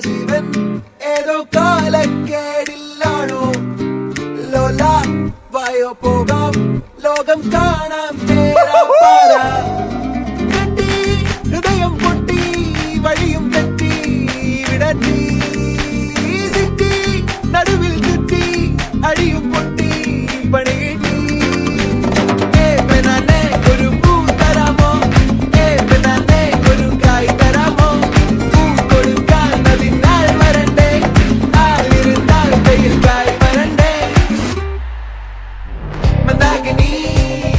ജീവൻ ഏതോ കാലക്കേടില്ലാണോ ലോല വയോ പോകാം. ലോകം കാണാം നേരാ I can eat.